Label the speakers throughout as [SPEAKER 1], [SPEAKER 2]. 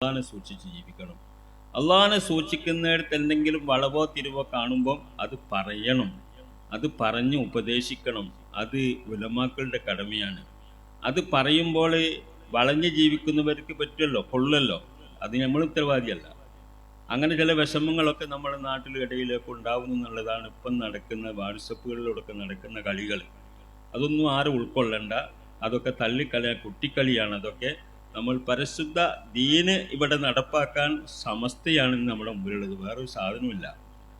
[SPEAKER 1] അള്ളാഹിനെ സൂക്ഷിച്ച് ജീവിക്കണം. അള്ളാഹാനെ സൂക്ഷിക്കുന്നിടത്ത് എന്തെങ്കിലും വളവോ തിരുവോ കാണുമ്പോൾ അത് പറയണം. അത് പറഞ്ഞ് ഉപദേശിക്കണം. അത് ഉലമാക്കളുടെ കടമയാണ്. അത് പറയുമ്പോൾ വളഞ്ഞ് ജീവിക്കുന്നവർക്ക് പറ്റുമല്ലോ? കൊള്ളല്ലോ അത് നമ്മൾ ഉത്തരവാദിയല്ല. അങ്ങനെ ചില വിഷമങ്ങളൊക്കെ നമ്മുടെ നാട്ടിലിടയിലൊക്കെ ഉണ്ടാവുന്നു എന്നുള്ളതാണ് ഇപ്പം നടക്കുന്ന വാട്സപ്പുകളിലൂടെ നടക്കുന്ന കളികൾ. അതൊന്നും ആരും ഉൾക്കൊള്ളണ്ട. അതൊക്കെ തള്ളിക്കളയാ കുട്ടിക്കളിയാണ്. അതൊക്കെ നമ്മൾ പരിശുദ്ധ ദീന് ഇവിടെ നടപ്പാക്കാൻ സമസ്തയാണ് നമ്മുടെ മുമ്പിലുള്ളത്. വേറൊരു സാധനമില്ല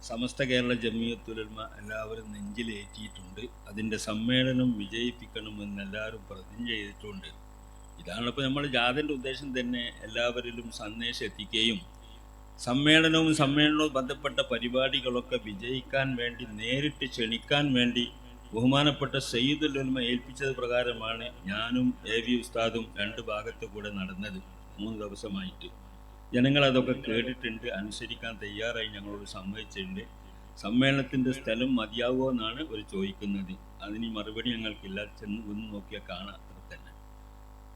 [SPEAKER 1] സമസ്ത കേരള ജമിയത്തുലമ എല്ലാവരും നെഞ്ചിലേറ്റിയിട്ടുണ്ട് അതിന്റെ സമ്മേളനം വിജയിപ്പിക്കണമെന്ന് എല്ലാവരും പ്രതിജ്ഞ ചെയ്തിട്ടുണ്ട്. ഇതാണ് ഇപ്പോൾ നമ്മൾ ജാതിന്റെ ഉദ്ദേശം തന്നെ. എല്ലാവരിലും സന്ദേശം എത്തിക്കുകയും സമ്മേളനവും സമ്മേളനവും ബന്ധപ്പെട്ട പരിപാടികളൊക്കെ വിജയിക്കാൻ വേണ്ടി നേരിട്ട് ക്ഷണിക്കാൻ വേണ്ടി ബഹുമാനപ്പെട്ട സയ്യിദുൽ ഉൽമ ഏൽപ്പിച്ചത് പ്രകാരമാണ് ഞാനും എ വി ഉസ്താദും രണ്ട് ഭാഗത്ത് കൂടെ നടന്നത് മൂന്ന് ദിവസമായിട്ട്. ജനങ്ങൾ അതൊക്കെ കേട്ടിട്ടുണ്ട് അനുസരിക്കാൻ തയ്യാറായി ഞങ്ങളോട് സമ്മതിച്ചിട്ടുണ്ട്. സമ്മേളനത്തിന്റെ സ്ഥലം മതിയാവുമോ എന്നാണ് അവർ ചോദിക്കുന്നത്. അതിന് മറുപടി ഞങ്ങൾക്കില്ല ചെന്ന് ഒന്ന് നോക്കിയാൽ കാണാം അത്ര തന്നെ.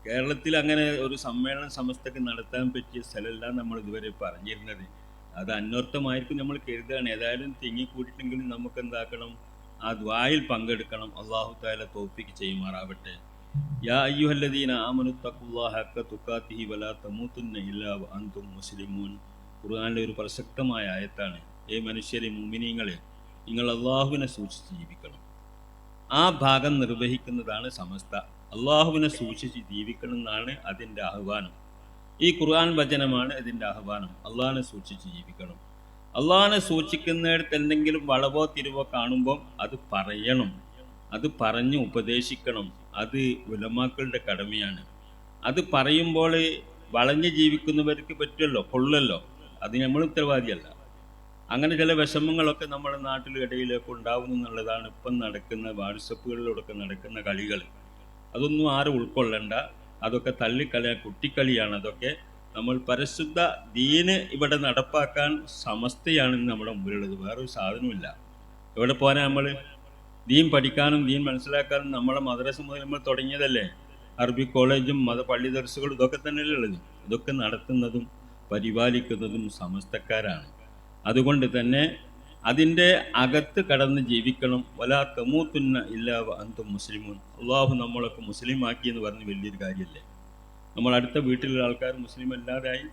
[SPEAKER 1] കേരളത്തിൽ അങ്ങനെ ഒരു സമ്മേളനം സമസ്തക്ക് നടത്താൻ പറ്റിയ സ്ഥലമല്ല നമ്മൾ ഇതുവരെ പറഞ്ഞിരുന്നത്. അത് അന്വർത്ഥമായിരിക്കും നമ്മൾ കരുതുകയാണ്. ഏതായാലും തിങ്ങി തിങ്ങിക്കൂട്ടിട്ടെങ്കിലും നമുക്ക് എന്താക്കണം ആ ദ്വായിൽ പങ്കെടുക്കണം. അള്ളാഹു താല തോപ്പിക്ക് ചെയ്യുമാറാവട്ടെ. യാ അയ്യുഹല്ലദീന വലാ മുസ്ലിമൂൻ. ഖുർആനിലെ ഒരു പ്രസക്തമായ ആയത്താണ്. ഏ മനുഷ്യരെ മുമിനീങ്ങളെ നിങ്ങൾ അള്ളാഹുവിനെ സൂക്ഷിച്ച് ജീവിക്കണം. ആ ഭാഗം നിർവഹിക്കുന്നതാണ് സമസ്ത. അള്ളാഹുവിനെ സൂക്ഷിച്ച് ജീവിക്കണം എന്നാണ് അതിന്റെ ആഹ്വാനം. ഈ ഖുർആൻ വചനമാണ് ഇതിന്റെ ആഹ്വാനം. അള്ളാഹിനെ സൂക്ഷിച്ച് ജീവിക്കണം. അള്ളാഹിനെ സൂക്ഷിക്കുന്നിടത്ത് എന്തെങ്കിലും വളവോ തിരിവോ കാണുമ്പോൾ അത് പറയണം. അത് പറഞ്ഞ് ഉപദേശിക്കണം. അത് ഉലമാക്കളുടെ കടമയാണ്. അത് പറയുമ്പോൾ വളഞ്ഞ് ജീവിക്കുന്നവർക്ക് പറ്റുമല്ലോ? കൊള്ളല്ലോ. അത് നമ്മൾ ഉത്തരവാദിയല്ല. അങ്ങനെ ചില വിഷമങ്ങളൊക്കെ നമ്മുടെ നാട്ടിലിടയിലൊക്കെ ഉണ്ടാവുന്നു എന്നുള്ളതാണ് ഇപ്പം നടക്കുന്ന വാട്സപ്പുകളിലൂടെ നടക്കുന്ന കളികൾ. അതൊന്നും ആരും ഉൾക്കൊള്ളണ്ട. അതൊക്കെ തള്ളിക്കളയാ കുട്ടിക്കളിയാണ്. അതൊക്കെ നമ്മൾ പരിശുദ്ധ ദീന് ഇവിടെ നടപ്പാക്കാൻ സമസ്തയാണ് ഇന്ന് നമ്മുടെ മുമ്പിലുള്ളത്. വേറൊരു സാധനമില്ല എവിടെ പോരാ നമ്മൾ ദീൻ പഠിക്കാനും ദീൻ മനസ്സിലാക്കാനും നമ്മളെ മദ്രസ മുതൽ നമ്മൾ തുടങ്ങിയതല്ലേ? അറബി കോളേജും മത പള്ളി ദർശകളും ഇതൊക്കെ തന്നെയല്ലേ ഉള്ളത്. ഇതൊക്കെ നടത്തുന്നതും പരിപാലിക്കുന്നതും സമസ്തക്കാരാണ്. അതുകൊണ്ട് തന്നെ അതിന്റെ അകത്ത് കടന്ന് ജീവിക്കണം. വലാ തമൂത്തുന്ന ഇല്ലാ അന്തും മുസ്ലിമും അള്ളാഹു നമ്മളൊക്കെ മുസ്ലിമാക്കി എന്ന് പറഞ്ഞ് വലിയൊരു കാര്യമല്ലേ? നമ്മൾ അടുത്ത വീട്ടിലുള്ള ആൾക്കാർ മുസ്ലിം അല്ലാതായി.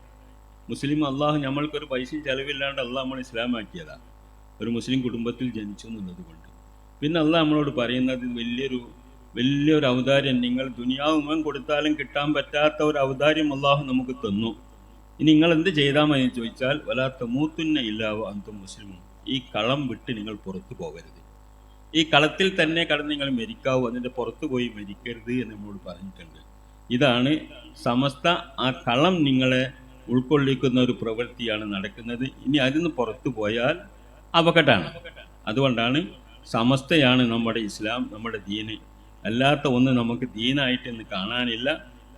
[SPEAKER 1] മുസ്ലിം അള്ളാഹു നമ്മൾക്കൊരു പൈസയും ചെലവില്ലാണ്ട് അള്ളാഹ് നമ്മൾ ഇസ്ലാമാക്കിയതാണ്. ഒരു മുസ്ലിം കുടുംബത്തിൽ ജനിച്ചു എന്നുള്ളത് കൊണ്ട് പിന്നെ അള്ളാഹ് നമ്മളോട് പറയുന്നത് വലിയൊരു വലിയൊരു ഔദാര്യം നിങ്ങൾ ദുനിയാവുമൻ കൊടുത്താലും കിട്ടാൻ പറ്റാത്ത ഒരു ഔദാര്യം അള്ളാഹു നമുക്ക് തന്നു. ഇനി നിങ്ങൾ എന്ത് ചെയ്താൽ മതി ചോദിച്ചാൽ വലാത്ത മൂത്തുന്ന ഇല്ലാവോ അന്തും മുസ്ലിമും. ഈ കളം വിട്ട് നിങ്ങൾ പുറത്തു പോകരുത്. ഈ കളത്തിൽ തന്നെ കടന്ന് നിങ്ങൾ മരിക്കാവൂ. അതിന്റെ പുറത്തു പോയി മരിക്കരുത് എന്ന് നമ്മളോട് പറഞ്ഞിട്ടുണ്ട്. ഇതാണ് സമസ്ത ആ കളം നിങ്ങളെ ഉൾക്കൊള്ളിക്കുന്ന ഒരു പ്രവൃത്തിയാണ് നടക്കുന്നത്. ഇനി അതിന് പുറത്തു പോയാൽ അപകടമാണ് അതുകൊണ്ടാണ് സമസ്തയാണ് നമ്മുടെ ഇസ്ലാം നമ്മുടെ ദീന്. അല്ലാത്ത ഒന്ന് നമുക്ക് ദീനായിട്ട് ഇന്ന് കാണാനില്ല.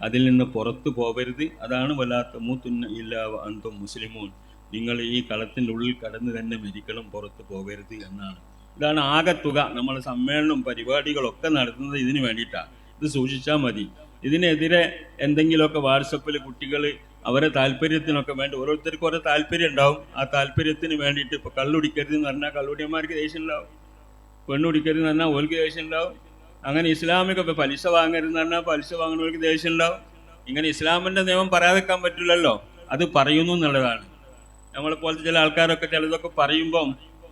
[SPEAKER 1] അതിൽ നിന്ന് പുറത്തു പോകരുത് അതാണ് വല്ലാത്ത മൂത്തുന്ന ഇല്ല അന്തും മുസ്ലിമൂൻ. നിങ്ങൾ ഈ കളത്തിന്റെ ഉള്ളിൽ കടന്ന് തന്നെ മരിക്കണം പുറത്തു പോകരുത് എന്നാണ്. ഇതാണ് ആകെ തുക. നമ്മൾ സമ്മേളനവും പരിപാടികളൊക്കെ നടത്തുന്നത് ഇതിന് വേണ്ടിയിട്ടാണ്. ഇത് സൂക്ഷിച്ചാൽ മതി. ഇതിനെതിരെ എന്തെങ്കിലുമൊക്കെ വാട്സപ്പിൽ കുട്ടികൾ അവരെ താല്പര്യത്തിനൊക്കെ വേണ്ടി ഓരോരുത്തർക്കും ഓരോ താല്പര്യം ഉണ്ടാവും. ആ താല്പര്യത്തിന് വേണ്ടിയിട്ട് ഇപ്പോൾ കള്ളുടിക്കരുത് എന്ന് പറഞ്ഞാൽ കള്ളുടിയന്മാർക്ക് ദേഷ്യം ഉണ്ടാവും. പെണ്ണുടിക്കരുത് എന്ന് പറഞ്ഞാൽ ഓൽക്ക് ദേഷ്യം ഉണ്ടാവും. അങ്ങനെ ഇസ്ലാമിക ഇപ്പോൾ പലിശ വാങ്ങരുത് എന്ന് പറഞ്ഞാൽ പലിശ വാങ്ങുന്നവർക്ക് ദേഷ്യം ഉണ്ടാവും. ഇങ്ങനെ ഇസ്ലാമിന്റെ നിയമം പറയാതെക്കാൻ പറ്റില്ലല്ലോ. അത് പറയുന്നു എന്നുള്ളതാണ്. നമ്മളെ പോലത്തെ ചില ആൾക്കാരൊക്കെ ചിലതൊക്കെ പറയുമ്പം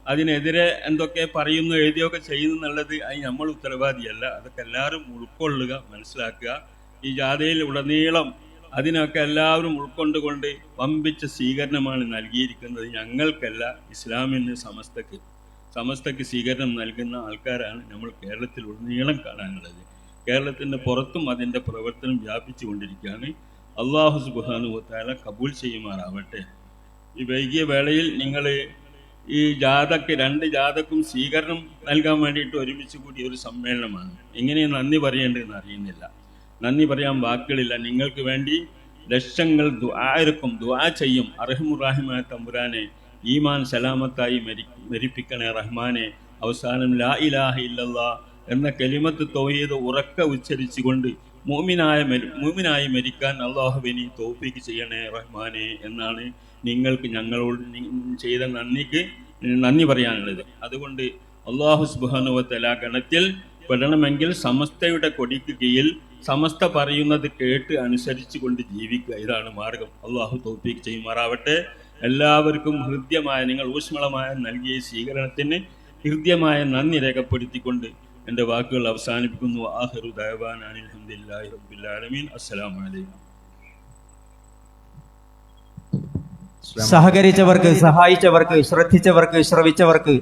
[SPEAKER 1] അതിനെതിരെ എന്തൊക്കെ പറയുന്നു എഴുതിയൊക്കെ ചെയ്യുന്നു എന്നുള്ളത് അത് നമ്മൾ ഉത്തരവാദിയല്ല. അതൊക്കെ എല്ലാവരും ഉൾക്കൊള്ളുക മനസ്സിലാക്കുക. ഈ ജാഥയിൽ ഉടനീളം അതിനൊക്കെ എല്ലാവരും ഉൾക്കൊണ്ടുകൊണ്ട് വമ്പിച്ച സ്വീകരണമാണ് നൽകിയിരിക്കുന്നത്. ഞങ്ങൾക്കല്ല ഇസ്ലാമിന് സമസ്തക്ക് സമസ്തക്ക് സ്വീകരണം നൽകുന്ന ആൾക്കാരാണ് നമ്മൾ കേരളത്തിൽ ഉടനീളം കാണാനുള്ളത്. കേരളത്തിന്റെ പുറത്തും അതിന്റെ പ്രവർത്തനം വ്യാപിച്ചു കൊണ്ടിരിക്കുകയാണ് അള്ളാഹു സുബാനുവത്താല കബൂൽ ചെയ്യുമാറാവട്ടെ. ഈ വൈകിയ വേളയിൽ നിങ്ങൾ ഈ ജാഥക്ക് രണ്ട് ജാഥക്കും സ്വീകരണം നൽകാൻ വേണ്ടിയിട്ട് ഒരുമിച്ച് കൂടിയ ഒരു സമ്മേളനമാണ്. എങ്ങനെ നന്ദി പറയേണ്ടതെന്ന് അറിയുന്നില്ല. നന്ദി പറയാൻ വാക്കുകളില്ല. നിങ്ങൾക്ക് വേണ്ടി ലക്ഷങ്ങൾ ദ്വാരക്കും ദുആ ചെയ്യും. അർഹമുറാഹിമായ തമ്പുരാനെ ഈമാൻ സലാമത്തായി മരി മരിപ്പിക്കണേ റഹ്മാനെ. അവസാനം ലാ ഇലാഹ ഇല്ലല്ലാ എന്ന കലിമത്ത് തൗഹീദ് ഉറക്ക ഉച്ചരിച്ചുകൊണ്ട് മൂമിനായ മൂമിനായി മരിക്കാൻ അള്ളാഹുവിനി തോപ്പിക്ക് ചെയ്യണേ റഹ്മാനെ എന്നാണ് നിങ്ങൾക്ക് ഞങ്ങളോട് ചെയ്ത നന്ദിക്ക് നന്ദി പറയാനുള്ളത്. അതുകൊണ്ട് അള്ളാഹു സുബാനുവത്തല ഗണത്തിൽ പെടണമെങ്കിൽ സമസ്തയുടെ കൊടിക്ക് കീഴിൽ സമസ്ത പറയുന്നത് കേട്ട് അനുസരിച്ചു കൊണ്ട് ജീവിക്കുക. ഇതാണ് മാർഗം. അള്ളാഹു തോപ്പിക്ക് ചെയ്യുമാറാവട്ടെ. എല്ലാവർക്കും ഹൃദ്യമായ നിങ്ങൾ ഊഷ്മളമായ നൽകിയ സ്വീകരണത്തിന് ഹൃദ്യമായ നന്ദി രേഖപ്പെടുത്തിക്കൊണ്ട് എന്റെ വാക്കുകൾ അവസാനിപ്പിക്കുന്നു. ആഹിറു ദയവാൻ അനിൽഹമ്മദില്ലാഹി അലൈക്കും
[SPEAKER 2] സഹകരിച്ചവർക്ക് സഹായിച്ചവർക്ക് ശ്രദ്ധിച്ചവർക്ക് ശ്രവിച്ചവർക്ക്.